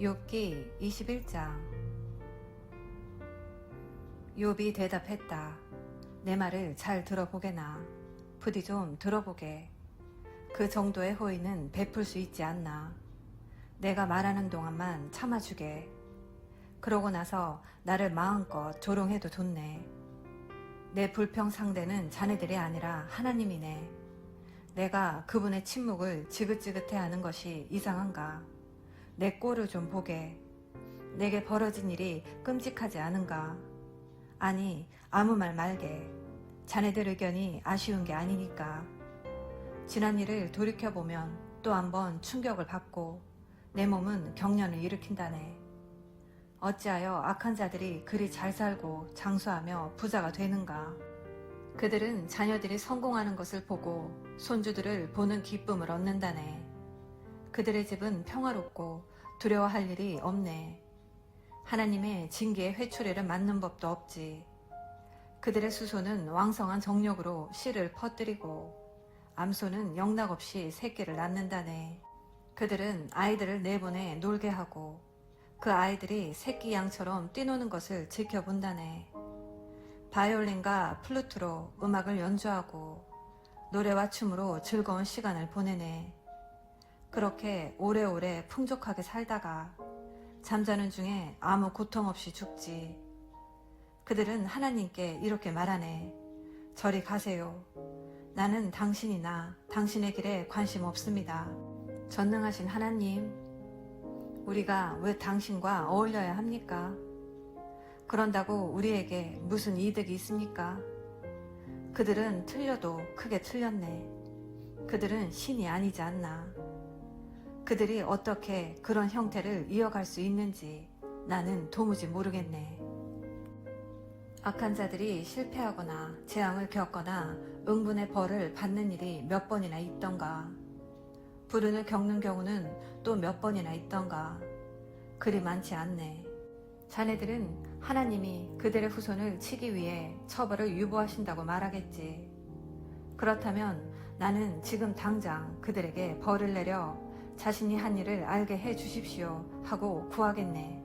욥기 21장 욥이 대답했다. 내 말을 잘 들어보게나. 부디 좀 들어보게. 그 정도의 호의는 베풀 수 있지 않나. 내가 말하는 동안만 참아주게. 그러고 나서 나를 마음껏 조롱해도 좋네. 내 불평 상대는 자네들이 아니라 하나님이네. 내가 그분의 침묵을 지긋지긋해 하는 것이 이상한가? 내 꼴을 좀 보게. 내게 벌어진 일이 끔찍하지 않은가? 아니, 아무 말 말게. 자네들 의견이 아쉬운 게 아니니까. 지난 일을 돌이켜보면 또 한 번 충격을 받고 내 몸은 경련을 일으킨다네. 어찌하여 악한 자들이 그리 잘 살고 장수하며 부자가 되는가? 그들은 자녀들이 성공하는 것을 보고 손주들을 보는 기쁨을 얻는다네. 그들의 집은 평화롭고 두려워할 일이 없네. 하나님의 징계의 회초리를 맞는 법도 없지. 그들의 수소는 왕성한 정력으로 씨를 퍼뜨리고 암소는 영락없이 새끼를 낳는다네. 그들은 아이들을 내보내 놀게 하고 그 아이들이 새끼 양처럼 뛰노는 것을 지켜본다네. 바이올린과 플루트로 음악을 연주하고 노래와 춤으로 즐거운 시간을 보내네. 그렇게 오래오래 풍족하게 살다가 잠자는 중에 아무 고통 없이 죽지. 그들은 하나님께 이렇게 말하네. 저리 가세요. 나는 당신이나 당신의 길에 관심 없습니다. 전능하신 하나님, 우리가 왜 당신과 어울려야 합니까? 그런다고 우리에게 무슨 이득이 있습니까? 그들은 틀려도 크게 틀렸네. 그들은 신이 아니지 않나. 그들이 어떻게 그런 형태를 이어갈 수 있는지 나는 도무지 모르겠네. 악한 자들이 실패하거나 재앙을 겪거나 응분의 벌을 받는 일이 몇 번이나 있던가. 불운을 겪는 경우는 또 몇 번이나 있던가. 그리 많지 않네. 자네들은 하나님이 그들의 후손을 치기 위해 처벌을 유보하신다고 말하겠지. 그렇다면 나는 지금 당장 그들에게 벌을 내려 자신이 한 일을 알게 해 주십시오 하고 구하겠네.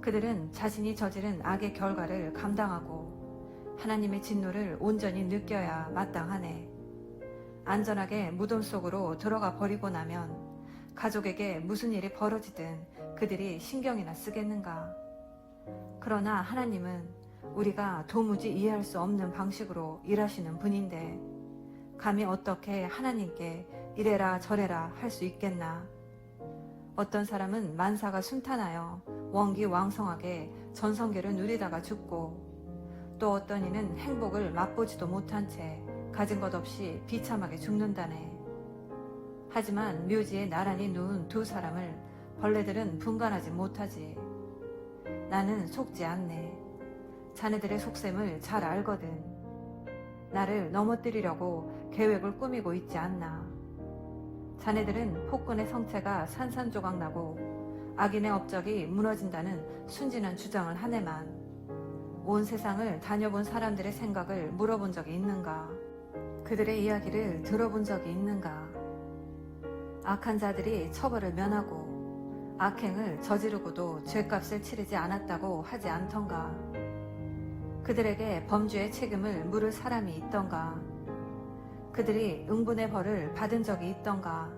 그들은 자신이 저지른 악의 결과를 감당하고 하나님의 진노를 온전히 느껴야 마땅하네. 안전하게 무덤 속으로 들어가 버리고 나면 가족에게 무슨 일이 벌어지든 그들이 신경이나 쓰겠는가. 그러나 하나님은 우리가 도무지 이해할 수 없는 방식으로 일하시는 분인데 감히 어떻게 하나님께 이래라 저래라 할 수 있겠나. 어떤 사람은 만사가 순탄하여 원기 왕성하게 전성기를 누리다가 죽고 또 어떤 이는 행복을 맛보지도 못한 채 가진 것 없이 비참하게 죽는다네. 하지만 묘지에 나란히 누운 두 사람을 벌레들은 분간하지 못하지. 나는 속지 않네. 자네들의 속셈을 잘 알거든. 나를 넘어뜨리려고 계획을 꾸미고 있지 않나. 자네들은 폭군의 성체가 산산조각 나고 악인의 업적이 무너진다는 순진한 주장을 하네만 온 세상을 다녀본 사람들의 생각을 물어본 적이 있는가? 그들의 이야기를 들어본 적이 있는가? 악한 자들이 처벌을 면하고 악행을 저지르고도 죄값을 치르지 않았다고 하지 않던가? 그들에게 범죄의 책임을 물을 사람이 있던가? 그들이 응분의 벌을 받은 적이 있던가?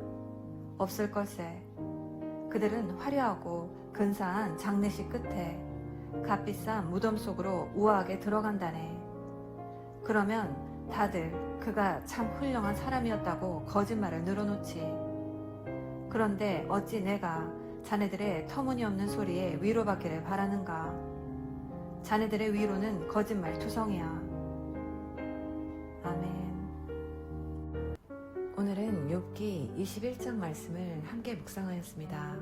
없을 걸세. 그들은 화려하고 근사한 장례식 끝에 값비싼 무덤 속으로 우아하게 들어간다네. 그러면 다들 그가 참 훌륭한 사람이었다고 거짓말을 늘어놓지. 그런데 어찌 내가 자네들의 터무니없는 소리에 위로받기를 바라는가? 자네들의 위로는 거짓말 투성이야. 아멘. 오늘은 욥기 21장 말씀을 함께 묵상하였습니다.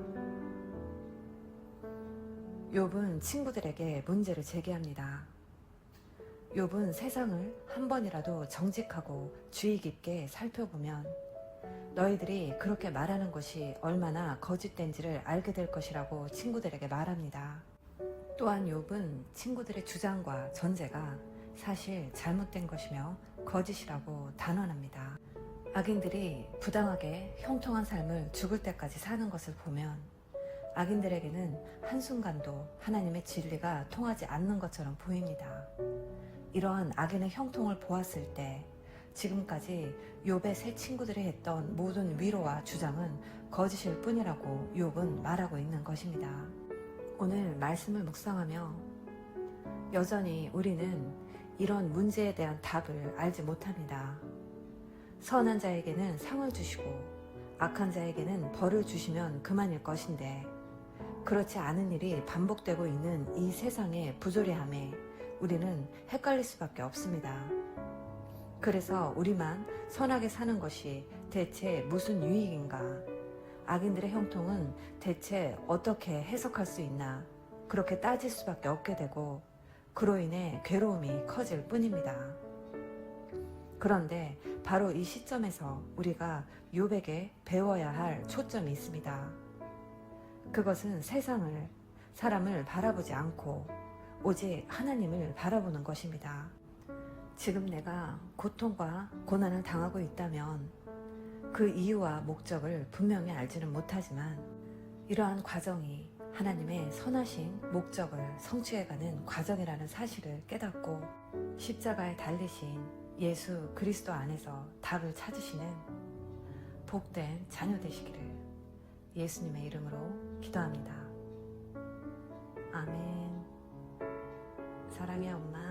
욥은 친구들에게 문제를 제기합니다. 욥은 세상을 한 번이라도 정직하고 주의 깊게 살펴보면 너희들이 그렇게 말하는 것이 얼마나 거짓된지를 알게 될 것이라고 친구들에게 말합니다. 또한 욥은 친구들의 주장과 전제가 사실 잘못된 것이며 거짓이라고 단언합니다. 악인들이 부당하게 형통한 삶을 죽을 때까지 사는 것을 보면 악인들에게는 한순간도 하나님의 진리가 통하지 않는 것처럼 보입니다. 이러한 악인의 형통을 보았을 때 지금까지 욥의 세 친구들이 했던 모든 위로와 주장은 거짓일 뿐이라고 욥은 말하고 있는 것입니다. 오늘 말씀을 묵상하며 여전히 우리는 이런 문제에 대한 답을 알지 못합니다. 선한 자에게는 상을 주시고 악한 자에게는 벌을 주시면 그만일 것인데 그렇지 않은 일이 반복되고 있는 이 세상의 부조리함에 우리는 헷갈릴 수밖에 없습니다. 그래서 우리만 선하게 사는 것이 대체 무슨 유익인가? 악인들의 형통은 대체 어떻게 해석할 수 있나? 그렇게 따질 수밖에 없게 되고 그로 인해 괴로움이 커질 뿐입니다. 그런데 바로 이 시점에서 우리가 욥에게 배워야 할 초점이 있습니다. 그것은 세상을 사람을 바라보지 않고 오직 하나님을 바라보는 것입니다. 지금 내가 고통과 고난을 당하고 있다면 그 이유와 목적을 분명히 알지는 못하지만 이러한 과정이 하나님의 선하신 목적을 성취해가는 과정이라는 사실을 깨닫고 십자가에 달리신 예수 그리스도 안에서 답을 찾으시는 복된 자녀 되시기를 예수님의 이름으로 기도합니다. 아멘. 사랑의 엄마.